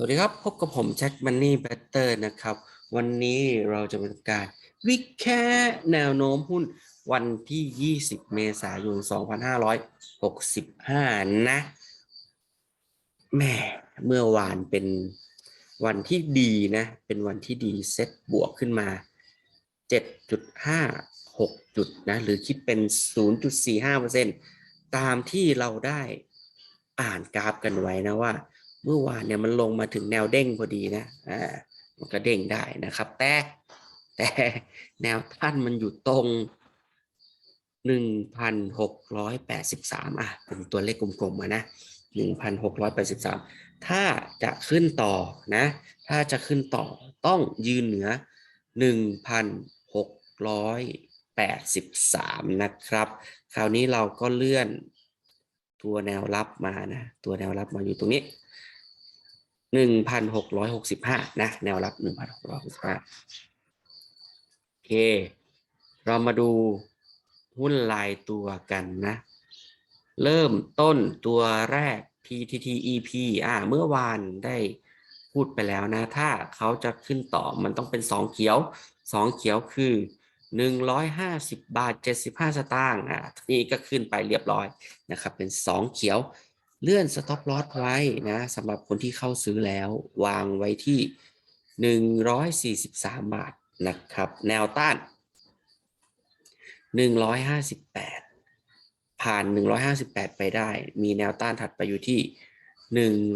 สวัสดีครับ พบกับผมแจ็คมันนี่แบตเตอร์นะครับ วันนี้เราจะเป็นการ วิแค่แนวโน้มหุ้นวันที่ 20 เมษายน 2565 นะแหม่เมื่อวานเป็นวันที่ดีนะ เป็นวันที่ดีเซ็ตบวกขึ้นมา 7.56 จุดนะ หรือคิดเป็น 0.45%ตามที่เราได้อ่านกราฟกันไว้นะว่า เมื่อวานเนี่ยมันลงมาถึงแนวเด้งพอดีนะอ่ามันก็เด้งได้นะครับ แต่แต่แนวท่านมันอยู่ตรงหนึ่งพันหกร้อยแปดสิบสามอะเป็นตัวเลขกลมๆมานะหนึ่งพันหกร้อยแปดสิบสามถ้าจะขึ้นต่อนะ ถ้าจะขึ้นต่อต้องยืนเหนือหนึ่งพันหกร้อยแปดสิบสามนะครับ คราวนี้เราก็เลื่อนตัวแนวรับมานะ ตัวแนวรับมาอยู่ตรงนี้ หนึ่งพันหกร้อยหกสิบห้านะแนวรับหนึ่งพันหกร้อยหกสิบห้าโอเค เรามาดูหุ้นลายตัวกันนะ เริ่มต้นตัวแรก PTTEP อ่าเมื่อวานได้พูดไปแล้วนะ ถ้าเขาจะขึ้นต่อมันต้องเป็นสองเขียวสองเขียวคือหนึ่งร้อยห้าสิบบาทเจ็ดสิบห้าสตางค์อ่านี่ก็ขึ้นไปเรียบร้อยนะครับ เป็นสองเขียว เลื่อน stop loss ไว้นะสำหรับคนที่เข้าซื้อแล้ววางไว้ที่ 143 บาทนะครับ แนวต้าน 158 ผ่าน 158 ไปได้ มีแนวต้านถัดไปอยู่ที่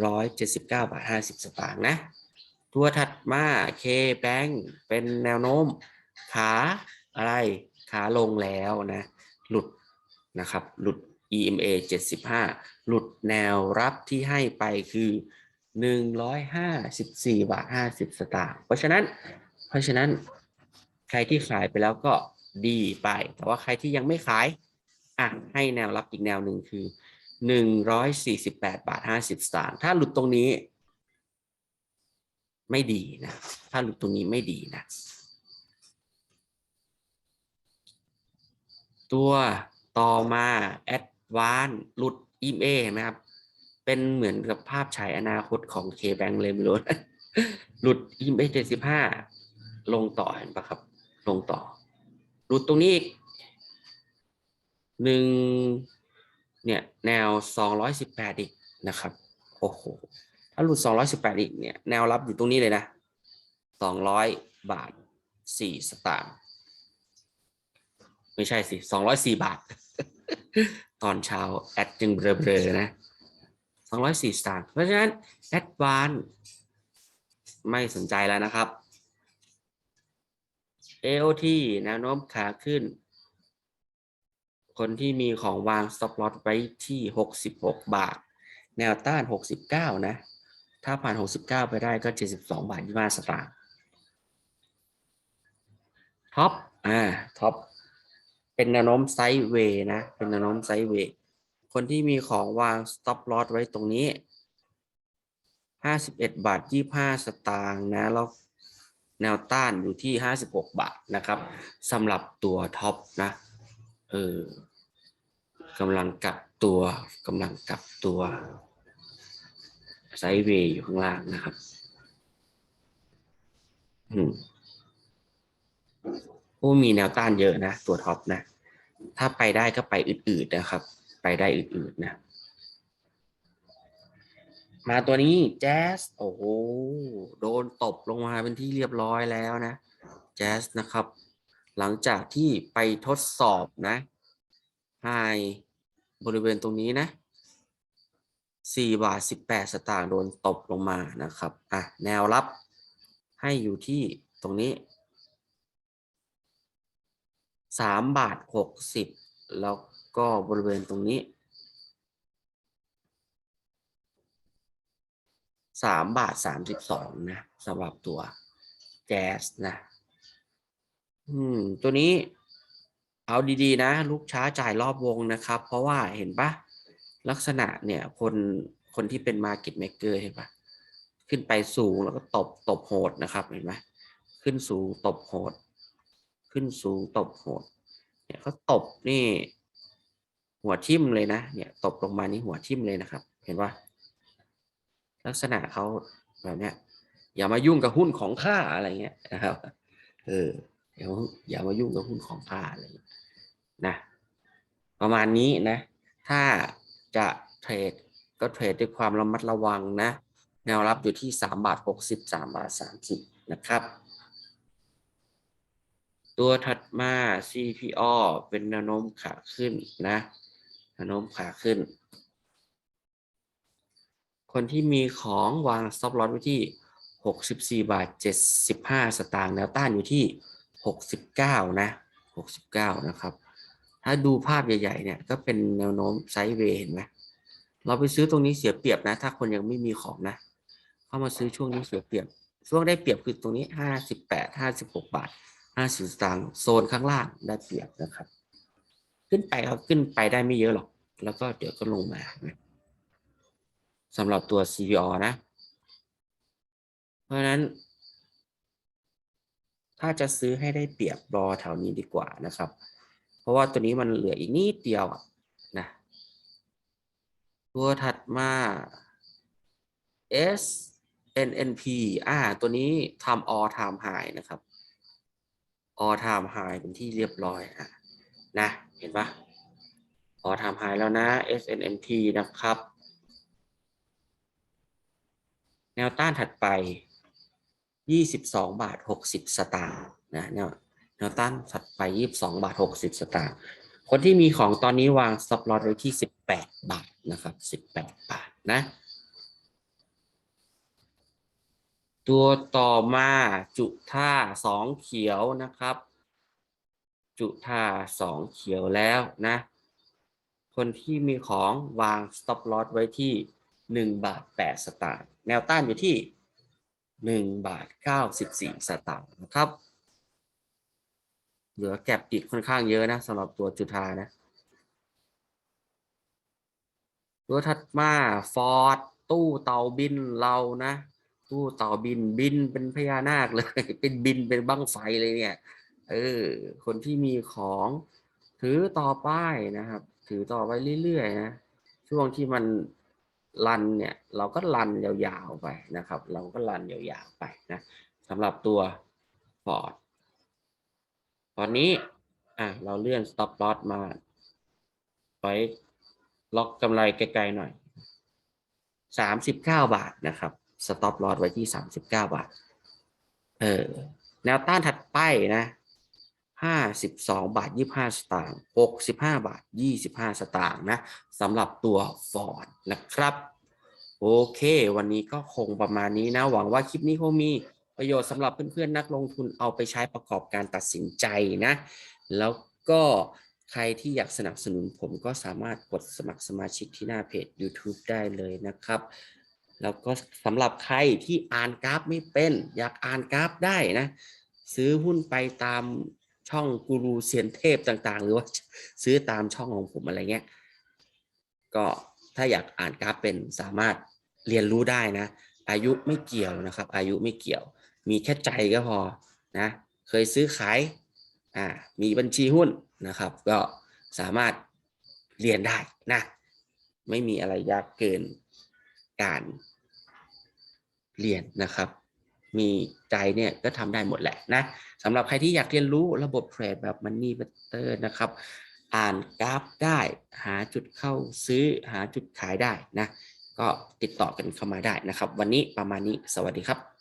179 บาท 50 สตางค์นะ ตัวถัดมา K Bank เป็นแนวโน้มขาอะไร ขาลงแล้วนะ หลุดนะครับ หลุด EMA 75 หลุดแนวรับที่ให้ไปคือ 154 บาท 50 สตางค์ เพราะฉะนั้น เพราะฉะนั้นใครที่ขายไปแล้วก็ดีไป แต่ว่าใครที่ยังไม่ขาย อะ ให้แนวรับอีกแนวหนึ่งคือ 148 บาท 50 สตางค์ ถ้าหลุดตรงนี้ ไม่ดีนะ ถ้าหลุดตรงนี้ไม่ดีนะ ตัวต่อมา Advance หลุด EMA เห็นไหมครับ เป็นเหมือนกับภาพฉายอนาคตของ K-Bank เลยไม่รู้หลุด EMA 75ลงต่อเห็นปะครับ ลงต่อ หลุดตรงนี้อีกหนึ่งเนี่ยแนว218อีกนะครับโอ้โหถ้าหลุด218อีกเนี่ยแนวรับอยู่ตรงนี้เลยนะ200บาท4สตางค์ไม่ใช่สิ204บาท ตอนเช้าแอดจึงเบลอๆนะ204สตางค์เพราะฉะนั้นแอดวานไม่สนใจแล้วนะครับ AOT แนวโน้มขาขึ้น คนที่มีของวาง stop loss ไว้ที่ 66 บาท แนวต้าน 69 นะ ถ้าผ่าน 69 ไปได้ก็ 72 บาท25สตางค์ท็อปอ่าท็อป เป็นแนวโน้มไซด์เวย์นะ เป็นแนวโน้มไซด์เวย์คนที่มีของวาง stop loss ไว้ตรงนี้51บเอ็ดบาท25สตางค์นะแล้วแนวต้านอยู่ที่56บาทนะครับสำหรับตัวท็อปนะเออกำลังกลับตัวกำลังกลับตัวไซด์เวย์อยู่ข้างล่างนะครับ อืม โอ้มีแนวต้านเยอะนะตัวท็อปนะ ถ้าไปได้ก็ไปอืดๆนะครับ ไปได้อืดๆนะ มาตัวนี้แจ๊สโอ้โหโดนตบลงมาเป็นที่เรียบร้อยแล้วนะแจ๊สนะครับ หลังจากที่ไปทดสอบนะไฮบริเวณตรงนี้นะสี่บาทสิบแปดสตางค์โดนตบลงมานะครับ อะ แนวรับให้อยู่ที่ตรงนี้ สามบาทหกสิบแล้วก็บริเวณตรงนี้สามบาทสามสิบสองนะสำหรับตัวแจ๊สนะอืมตัวนี้เอาดีๆ นะ ลูกช้าจ่ายรอบวงนะครับ เพราะว่าเห็นปะลักษณะเนี่ยคนคนที่เป็น Market Maker เห็นปะขึ้นไปสูงแล้วก็ตบตบโหดนะครับเห็นไหมขึ้นสูงตบโหด ขึ้นสูงตบโหดเนี่ยเขาตบนี่หัวทิ่มเลยนะ เนี่ยตบลงมานี่หัวทิ่มเลยนะครับ เห็นปะลักษณะเขาแบบเนี้ยอย่ามายุ่งกับหุ้นของข้าอะไรเงี้ยนะครับ เอออย่าอย่ามายุ่งกับหุ้นของข้าอะไรนะ ประมาณนี้นะ ถ้าจะเทรดก็เทรดด้วยความระมัดระวังนะ แนวรับอยู่ที่สามบาทหกสิบสามบาทสามสิบนะครับ ตัวถัดมา CPO เป็นแนวโน้มขาขึ้นนะแนวโน้มขาขึ้น คนที่มีของวาง stop loss ไว้ที่ 64 บาท 75 สตางค์แนวต้านอยู่ที่ 69 นะ 69 นะครับ ถ้าดูภาพใหญ่ๆเนี่ยก็เป็นแนวโน้มไซด์เวย์เห็นไหมเราไปซื้อตรงนี้เสียเปรียบนะ ถ้าคนยังไม่มีของนะ เข้ามาซื้อช่วงนี้เสียเปรียบ ช่วงได้เปรียบคือตรงนี้ 58 56 บาท 50สตางค์โซนข้างล่างได้เปรียบนะครับ ขึ้นไปครับขึ้นไปได้ไม่เยอะหรอก แล้วก็เดี๋ยวก็ลงมาสำหรับตัว CPO นะ เพราะนั้น ถ้าจะซื้อให้ได้เปรียบรอแถวนี้ดีกว่านะครับ เพราะว่าตัวนี้มันเหลืออีกนิดเดียวนะตัวถัดมา S NNP อ่า ตัวนี้ทำ all time high นะครับ all time high เป็นที่เรียบร้อยอะนะเห็นปะ all time high แล้วนะ SNNP นะครับ แนวต้านถัดไป 22 บาท 60 สตางค์นะแนวแนวต้านถัดไป 22 บาท 60 สตางค์คนที่มีของตอนนี้วาง stop loss ไว้ที่ 18 บาทนะครับ 18 บาทนะ ตัวต่อมาจุท่าสองเขียวนะครับ จุท่าสองเขียวแล้วนะ คนที่มีของวาง stop loss ไว้ที่หนึ่งบาทแปดสตางค์แนวต้านอยู่ที่หนึ่งบาทเก้าสิบสี่สตางค์นะครับ เหลือแก็บติดค่อนข้างเยอะนะสำหรับตัวจุธานะ ตัวถัดมาฟอร์ดตู้เตาบินเรานะ ตู้ต่าบินบินเป็นพญานาคเลย เป็นบินเป็นบั้งไฟเลยเนี่ย เออ คนที่มีของ ถือต่อไปนะครับ ถือต่อไปเรื่อยๆนะ ช่วงที่มันรันเนี่ย เราก็รันยาวๆไปนะครับ เราก็รันยาวๆไปนะสำหรับตัวฟอร์ดตอนนี้อะเราเลื่อน stop loss มาไว้ล็อกกำไรไกลๆหน่อยสามสิบเก้าบาทนะครับ สต็อปลอสไว้ที่สามสิบเก้าบาท เออ แนวต้านถัดไปนะห้าสิบสองบาทยี่ห้าสตางค์หกสิบห้าบาทยี่สิบห้าสตางค์นะสำหรับตัวฟอร์ดนะครับ โอเค วันนี้ก็คงประมาณนี้นะ หวังว่าคลิปนี้คงมีประโยชน์สำหรับเพื่อนๆ นักลงทุนเอาไปใช้ประกอบการตัดสินใจนะ แล้วก็ใครที่อยากสนับสนุนผมก็สามารถกดสมัครสมาชิกที่หน้าเพจ YouTube ได้เลยนะครับ แล้วก็สำหรับใครที่อ่านกราฟไม่เป็น อยากอ่านกราฟได้นะ ซื้อหุ้นไปตามช่องกูรูเซียนเทพต่างๆ หรือว่าซื้อตามช่องของผมอะไรเงี้ยก็ถ้าอยากอ่านกราฟเป็นสามารถเรียนรู้ได้นะ อายุไม่เกี่ยวนะครับ อายุไม่เกี่ยว มีแค่ใจก็พอนะเคยซื้อขายอ่ามีบัญชีหุ้นนะครับ ก็สามารถเรียนได้นะ ไม่มีอะไรยากเกินการ เรียนนะครับ มีใจเนี่ยก็ทำได้หมดแหละนะสำหรับใครที่อยากเรียนรู้ระบบเทรดแบบมันนี่บัตเตอร์นะครับ อ่านกราฟได้หาจุดเข้าซื้อหาจุดขายได้นะ ก็ติดต่อกันเข้ามาได้นะครับ วันนี้ประมาณนี้สวัสดีครับ